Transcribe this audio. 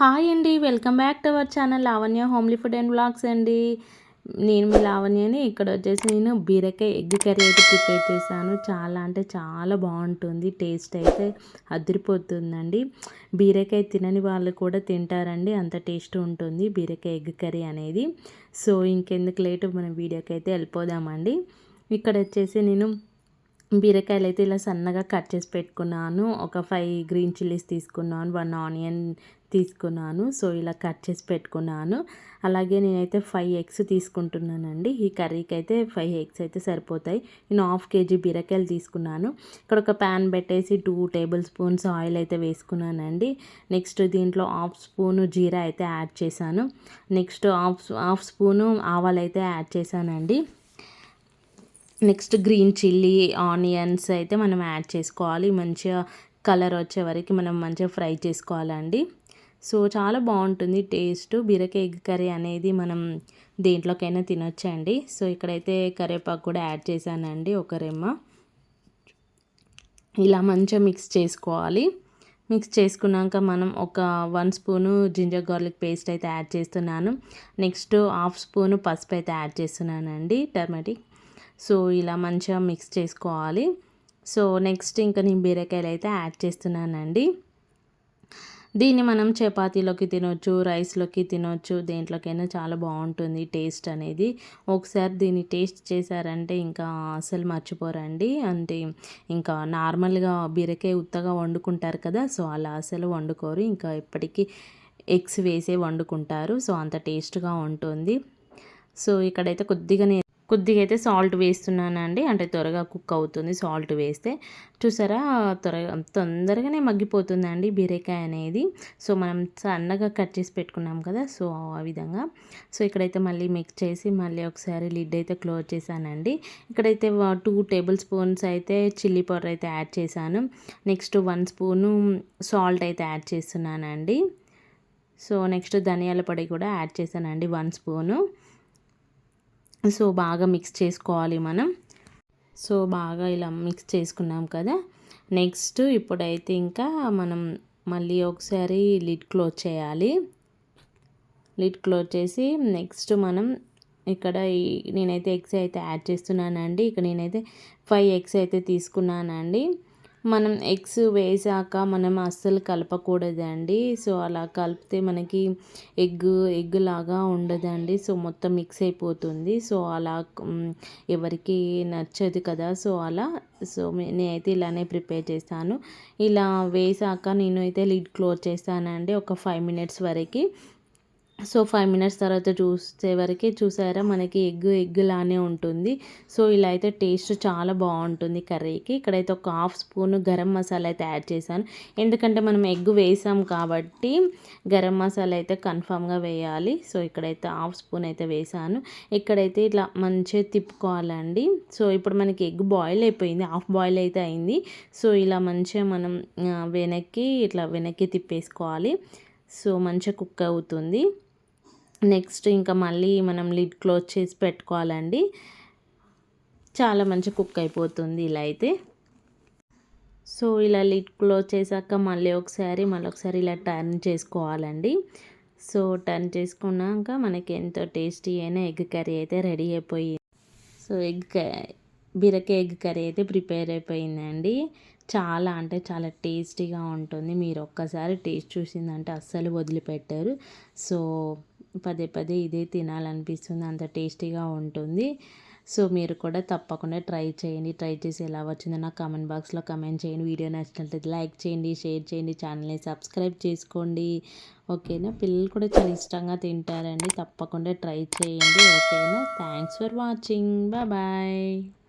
Hi అండి welcome back to our channel Lavanya homely food and blogs అండి. నేను మీ లావణ్యని ఇక్కడ వచ్చేసి నేను బీరకాయ ఎగ్ కర్రీ అయితే ప్రిపేర్ చేశాను. చాలా అంటే చాలా బాగుంటుంది టేస్ట్ అయితే అదిరిపోతుందండి. బీరకాయ తినని వాళ్ళు కూడా తింటారండి అంత టేస్ట్ ఉంటుంది బీరకాయ ఎగ్ కర్రీ అనేది. సో ఇంకెందుకు లేటు మనం వీడియోకి అయితే వెళ్ళిపోదామండి. ఇక్కడ వచ్చేసి నేను బీరకాయలు అయితే ఇలా సన్నగా కట్ చేసి పెట్టుకున్నాను. ఒక ఫైవ్ గ్రీన్ చిల్లీస్ తీసుకున్నాను వన్ ఆనియన్ తీసుకున్నాను. సో ఇలా కట్ చేసి పెట్టుకున్నాను. అలాగే నేనైతే ఫైవ్ ఎగ్స్ తీసుకుంటున్నానండి. ఈ కర్రీకి అయితే ఫైవ్ ఎగ్స్ అయితే సరిపోతాయి. నేను హాఫ్ కేజీ బీరకాయలు తీసుకున్నాను. ఇక్కడ ఒక ప్యాన్ పెట్టేసి టూ టేబుల్ స్పూన్స్ ఆయిల్ అయితే వేసుకున్నానండి. నెక్స్ట్ దీంట్లో హాఫ్ స్పూను జీరా అయితే యాడ్ చేశాను. నెక్స్ట్ హాఫ్ హాఫ్ స్పూను ఆవాలు అయితే యాడ్ చేశానండి. నెక్స్ట్ గ్రీన్ చిల్లీ ఆనియన్స్ అయితే మనం యాడ్ చేసుకోవాలి. మంచిగా కలర్ వచ్చే వరకు మనం మంచిగా ఫ్రై చేసుకోవాలండి. సో చాలా బాగుంటుంది టేస్ట్. బీరకాయ ఎగ్ కర్రీ అనేది మనం దేంట్లోకైనా తినొచ్చండి. సో ఇక్కడైతే కరివేపాకు కూడా యాడ్ చేశానండి ఒక రెమ్మ. ఇలా మంచిగా మిక్స్ చేసుకోవాలి. మిక్స్ చేసుకున్నాక మనం ఒక one spoon ginger garlic paste అయితే యాడ్ చేస్తున్నాను. నెక్స్ట్ హాఫ్ స్పూను పసుపు అయితే యాడ్ చేస్తున్నానండి. టర్మటిక్ సో ఇలా మంచిగా మిక్స్ చేసుకోవాలి. సో నెక్స్ట్ ఇంకా నేను బీరకాయలు అయితే యాడ్ చేస్తున్నానండి. దీన్ని మనం చపాతీలోకి తినొచ్చు రైస్లోకి తినొచ్చు దేంట్లోకైనా చాలా బాగుంటుంది టేస్ట్ అనేది. ఒకసారి దీన్ని టేస్ట్ చేశారంటే ఇంకా అసలు మర్చిపోరండి. అంటే ఇంకా నార్మల్గా బీరకాయ ఉత్తగా వండుకుంటారు కదా సో అలా అసలు వండుకోరు. ఇంకా ఎప్పటికీ ఎగ్స్ వేసే వండుకుంటారు సో అంత టేస్ట్గా ఉంటుంది. సో ఇక్కడైతే కొద్దిగా కొద్దిగా అయితే సాల్ట్ వేస్తున్నానండి. అంటే త్వరగా కుక్ అవుతుంది సాల్ట్ వేస్తే. చూసారా? త్వరగా తొందరగానే మగ్గిపోతుందండి బీరకాయ అనేది. సో మనం సన్నగా కట్ చేసి పెట్టుకున్నాం కదా? సో ఆ విధంగా. సో ఇక్కడైతే మళ్ళీ మిక్స్ చేసి మళ్ళీ ఒకసారి లిడ్ అయితే క్లోజ్ చేశానండి. ఇక్కడైతే టూ టేబుల్ స్పూన్స్ అయితే చిల్లీ పౌడర్ అయితే యాడ్ చేశాను. నెక్స్ట్ వన్ స్పూను సాల్ట్ అయితే యాడ్ చేస్తున్నానండి. సో నెక్స్ట్ ధనియాల పొడి కూడా యాడ్ చేశానండి వన్ స్పూను. సో బాగా మిక్స్ చేసుకోవాలి మనం. సో బాగా ఇలా మిక్స్ చేసుకున్నాం కదా. నెక్స్ట్ ఇప్పుడైతే ఇంకా మనం మళ్ళీ ఒకసారి లిడ్ క్లోజ్ చేయాలి. లిడ్ క్లోజ్ చేసి నెక్స్ట్ మనం ఇక్కడ నేనైతే ఎగ్స్ అయితే యాడ్ చేస్తున్నానండి. ఇక్కడ నేనైతే ఫైవ్ ఎగ్స్ అయితే తీసుకున్నానండి. మనం ఎగ్స్ వేసాక మనం అస్సలు కలపకూడదండి. సో అలా కలిపితే మనకి ఎగ్ ఎగ్ లాగా ఉండదండి. సో మొత్తం మిక్స్ అయిపోతుంది. సో అలా ఎవరికి నచ్చదు కదా. సో అలా సో నేనైతే ఇలానే ప్రిపేర్ చేస్తాను. ఇలా వేసాక నేను అయితే లిడ్ క్లోజ్ చేస్తానండి. ఒక ఫైవ్ మినిట్స్ వరకు. సో ఫైవ్ మినిట్స్ తర్వాత చూసే వరకే చూసారా మనకి ఎగ్ ఎగ్ లానే ఉంటుంది. సో ఇలా అయితే టేస్ట్ చాలా బాగుంటుంది కర్రీకి. ఇక్కడైతే ఒక హాఫ్ స్పూన్ గరం మసాలా అయితే యాడ్ చేశాను. ఎందుకంటే మనం ఎగ్ వేసాం కాబట్టి గరం మసాలా అయితే కన్ఫామ్గా వేయాలి. సో ఇక్కడైతే హాఫ్ స్పూన్ అయితే వేసాను. ఇక్కడైతే ఇట్లా మంచిగా తిప్పుకోవాలండి. సో ఇప్పుడు మనకి ఎగ్ బాయిల్ అయిపోయింది. హాఫ్ బాయిల్ అయితే అయింది. సో ఇలా మంచిగా మనం వెనక్కి ఇట్లా వెనక్కి తిప్పేసుకోవాలి. సో మంచిగా కుక్ అవుతుంది. నెక్స్ట్ ఇంకా మళ్ళీ మనం లిడ్ క్లోజ్ చేసి పెట్టుకోవాలండి. చాలా మంచి కుక్ అయిపోతుంది ఇలా అయితే. సో ఇలా లిడ్ క్లోజ్ చేశాక మళ్ళీ ఒకసారి మళ్ళీ ఒకసారి ఇలా టర్న్ చేసుకోవాలండి. సో టర్న్ చేసుకున్నాక మనకి ఎంతో టేస్టీ అయిన ఎగ్ కర్రీ అయితే రెడీ అయిపోయింది సో ఎగ్ బీరకాయ ఎగ్ కర్రీ అయితే ప్రిపేర్ అయిపోయిందండి. చాలా అంటే చాలా టేస్టీగా ఉంటుంది. మీరు ఒక్కసారి టేస్ట్ చూసిందంటే అస్సలు వదిలిపెట్టారు. సో పదే పదే ఇదే తినాలనిపిస్తుంది అంత టేస్టీగా ఉంటుంది. సో మీరు కూడా తప్పకుండా ట్రై చేయండి ట్రై చేసి ఎలా వచ్చిందో నాకు కామెంట్ బాక్స్లో కమెంట్ చేయండి. వీడియో నచ్చినట్లయితే లైక్ చేయండి షేర్ చేయండి ఛానల్ని సబ్స్క్రైబ్ చేసుకోండి. ఓకేనా? పిల్లలు కూడా చాలా ఇష్టంగా తింటారండి తప్పకుండా ట్రై చేయండి. ఓకేనా? Thanks for watching. బాయ్